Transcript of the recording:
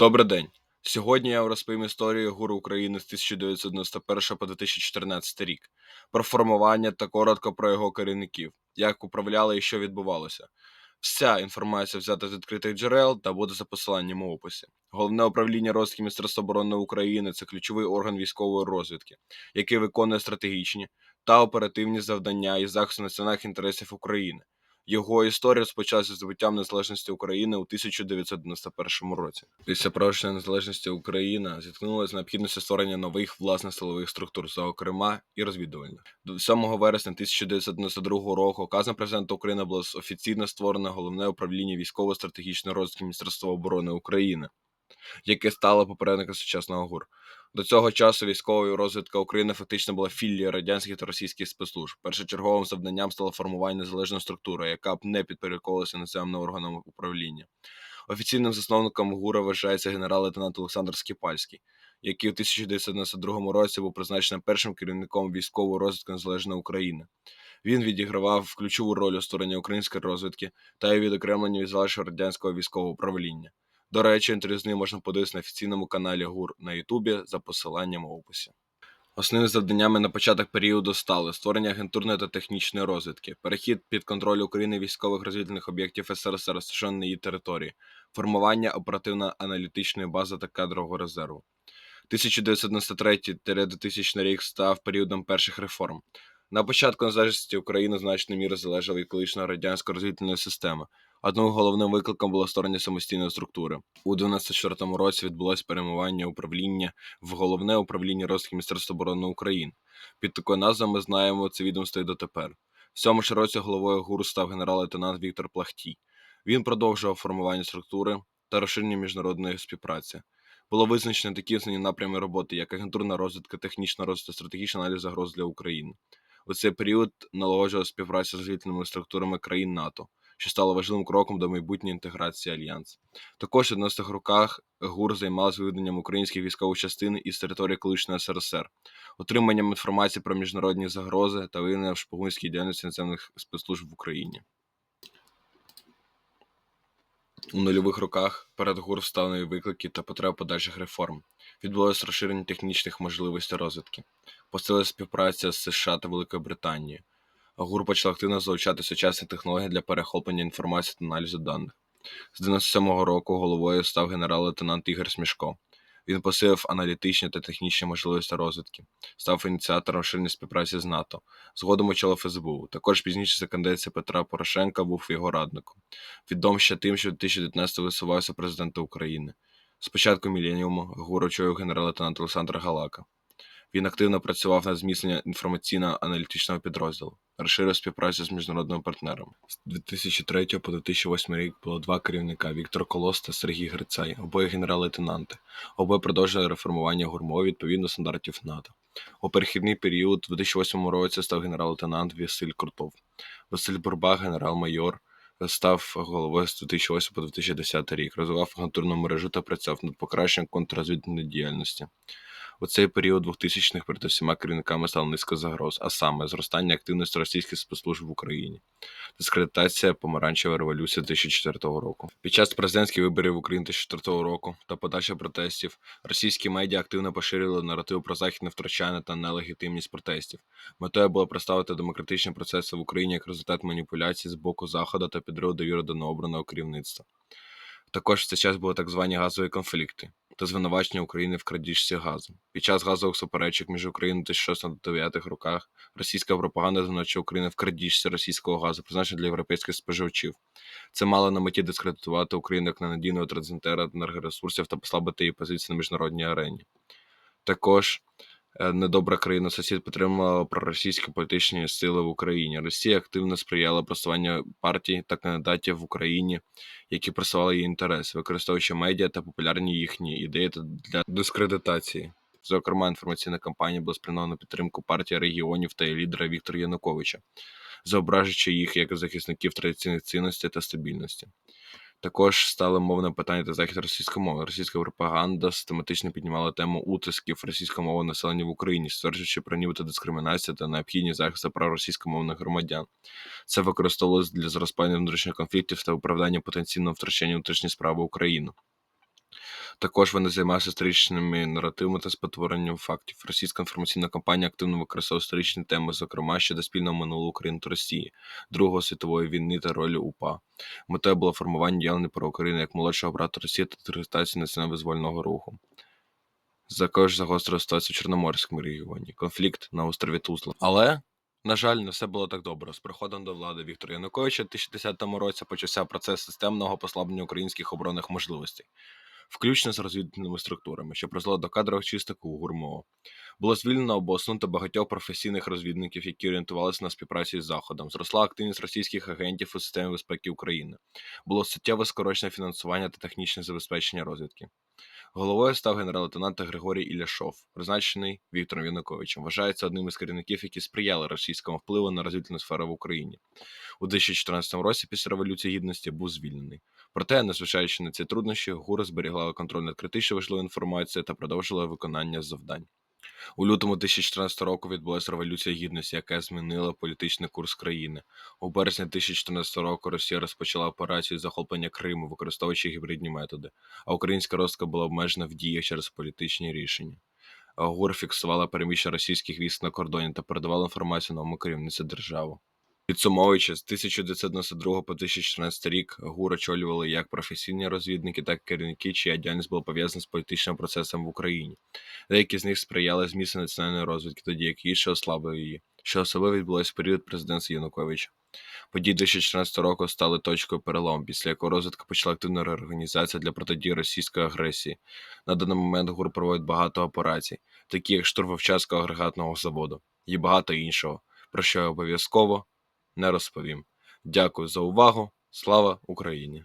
Добрий день. Сьогодні я розповім історію ГУР України з 1991 по 2014 рік, про формування та коротко про його керівників, як управляли і що відбувалося. Вся інформація взята з відкритих джерел та буде за посиланням у описі. Головне управління розвідки Міністерства оборони України це ключовий орган військової розвідки, який виконує стратегічні та оперативні завдання із захисту національних інтересів України. Його історія розпочалася з здобуттям незалежності України у 1991 році. Після проведення незалежності Україна зіткнулася з необхідністю створення нових власних силових структур, зокрема і розвідувальних. До 7 вересня 1992 року указом президента України було офіційно створено головне управління військово-стратегічної розвідки Міністерства оборони України, яке стало попередником сучасного ГУР. До цього часу військова розвідка України фактично була філією радянських та російських спецслужб. Першочерговим завданням стало формування незалежної структури, яка б не підпорядковувалася наземним органам управління. Офіційним засновником ГУРа вважається генерал-лейтенант Олександр Скіпальський, який у 1992 році був призначений першим керівником військової розвідки Незалежної України. Він відігравав ключову роль у створенні української розвідки та її відокремленні від залишку радянського військового управління. До речі, інтерв'ю з ним можна подивитися на офіційному каналі ГУР на Ютубі за посиланням у описі. Основними завданнями на початок періоду стали створення агентурної та технічної розвідки, перехід під контроль України військових розвідувальних об'єктів СРСР, розташованих на її території, формування оперативно-аналітичної бази та кадрового резерву. 1993-2000 рік став періодом перших реформ. На початку незалежності України значною мірою залежала від колишньої радянської розвідувальної системи. Одним головним викликом було створення самостійної структури. У 94-му році відбулось перейменування управління в головне управління розвідки Міністерства оборони України. Під такою назвою ми знаємо це відомство і дотепер. В цьому ж році головою ГУР став генерал-лейтенант Віктор Плахтій. Він продовжував формування структури та розширення міжнародної співпраці. Було визначено такі основні напрями роботи, як агентурна розвідка, технічна розвідка, стратегічний аналіз загроз для України. У цей період налагоджувала співпраця з розвідувальними структурами країн НАТО що стало важливим кроком до майбутньої інтеграції альянсу. Також у 90-х роках ГУР займалася виведенням українських військових частин із території колишньої СРСР, отриманням інформації про міжнародні загрози та виявленням шпигунської діяльності наземних спецслужб в Україні. У нульових роках перед ГУР встали виклики та потреби подальших реформ. Відбулося розширення технічних можливостей розвідки, посилилася співпраця з США та Великою Британією, ГУР почав активно залучати сучасні технології для перехоплення інформації та аналізу даних. З 97-го року головою став генерал-лейтенант Ігор Смішко. Він посилив аналітичні та технічні можливості розвідки, став ініціатором розширення співпраці з НАТО, згодом очолив СБУ. Також пізніше за кандидація Петра Порошенка був його радником. Відомий ще тим, що в 2019 висувався президента України. Спочатку міленіуму ГУР очолив генерал-лейтенант Олександр Галака. Він активно працював над зміцненням інформаційно-аналітичного підрозділу, розширив співпрацю з міжнародними партнерами. З 2003 по 2008 рік було два керівника Віктор Колос та Сергій Грицай, обоє генерал-лейтенанти. Обоє продовжили реформування гурмо відповідно стандартів НАТО. У перехідний період у 2008 році став генерал-лейтенант Василь Крутов. Василь Бурба, генерал-майор. Став головою з 2008 по 2010 рік, розвивав агентурну мережу та працював над покращенням контррозвідної діяльності. У цей період 2000-х перед усіма керівниками стало низка загроз, а саме зростання активності російських спецслужб в Україні, дискредитація помаранчевої революції 2004 року. Під час президентських виборів в Україні 2004 року та подальших протестів російські медіа активно поширювали наратив про західне втручання та нелегітимність протестів. Метою було представити демократичні процеси в Україні як результат маніпуляцій з боку заходу та підриву довіри до необраного керівництва. Також в цей час були так звані газові конфлікти та звинувачення України в крадіжці газу. Під час газових суперечок між Україною та 2009 роках російська пропаганда звинувачує Україну в крадіжці російського газу, призначеного для європейських споживачів. Це мало на меті дискредитувати Україну як ненадійного транзитера енергоресурсів та послабити її позиції на міжнародній арені. Також недобра країна сусід підтримувала проросійські політичні сили в Україні. Росія активно сприяла просуванню партій та кандидатів в Україні, які просували її інтереси, використовуючи медіа та популярні їхні ідеї для дискредитації. Зокрема, інформаційна кампанія була спрямована на підтримку партії регіонів та її лідера Віктора Януковича, зображуючи їх як захисників традиційних цінностей та стабільності. Також стали мовне питання та захист російської мови. Російська пропаганда систематично піднімала тему утисків російськомовного населення в Україні, стверджуючи про нібито дискримінацію та необхідність захисту прав російськомовних громадян. Це використовувалось для зростання внутрішніх конфліктів та управління потенційного втручання внутрішніх справи України. Також вони займаються історичними наративами та спотворенням фактів. Російська інформаційна кампанія активно використовує історичні теми, зокрема щодо спільного минулого України та Росії, Другої світової війни та ролі УПА. Метою було формування уявлення про Україну як молодшого брата Росії та терористації національно-визвольного руху. Також загострила ситуацію в Чорноморському регіоні, конфлікт на острові Тузла. Але, на жаль, не все було так добре. З приходом до влади Віктора Януковича у 2010 році почався процес системного послаблення українських оборонних можливостей, включно з розвідувальними структурами, що призвело до кадрових чисток у ГУРМО. Було звільнено або усунуто багатьох професійних розвідників, які орієнтувалися на співпрацю із Заходом. Зросла активність російських агентів у системі безпеки України. Було суттєво скорочене фінансування та технічне забезпечення розвідки. Головою став генерал-лейтенант Григорій Іляшов, призначений Віктором Януковичем. Вважається одним із керівників, які сприяли російському впливу на розвідувальну сферу в Україні. У 2014 році, після Революції Гідності, був звільнений. Проте, незважаючи на ці труднощі, ГУР зберігала контроль над критично важливою інформацією та продовжила виконання завдань. У лютому 2014 року відбулася революція гідності, яка змінила політичний курс країни. У березні 2014 року Росія розпочала операцію захоплення Криму, використовуючи гібридні методи, а українська розвідка була обмежена в діях через політичні рішення. ГУР фіксувала переміщення російських військ на кордоні та передавала інформацію новому керівництву держави. Підсумовуючи, з 1992 по 2014 рік ГУР очолювали як професійні розвідники, так і керівники, чия діяльність була пов'язана з політичним процесом в Україні. Деякі з них сприяли зміцненню національної розвідки, тоді як інші ослабили її, що особливо відбулося в період президентства Януковича. Події 2014 року стали точкою перелому, після якого розвідка почала активну реорганізацію для протидії російської агресії. На даний момент ГУР проводить багато операцій, такі як штурм Вовчанського агрегатного заводу, і багато іншого, про що я обов'язково не розповім. Дякую за увагу. Слава Україні!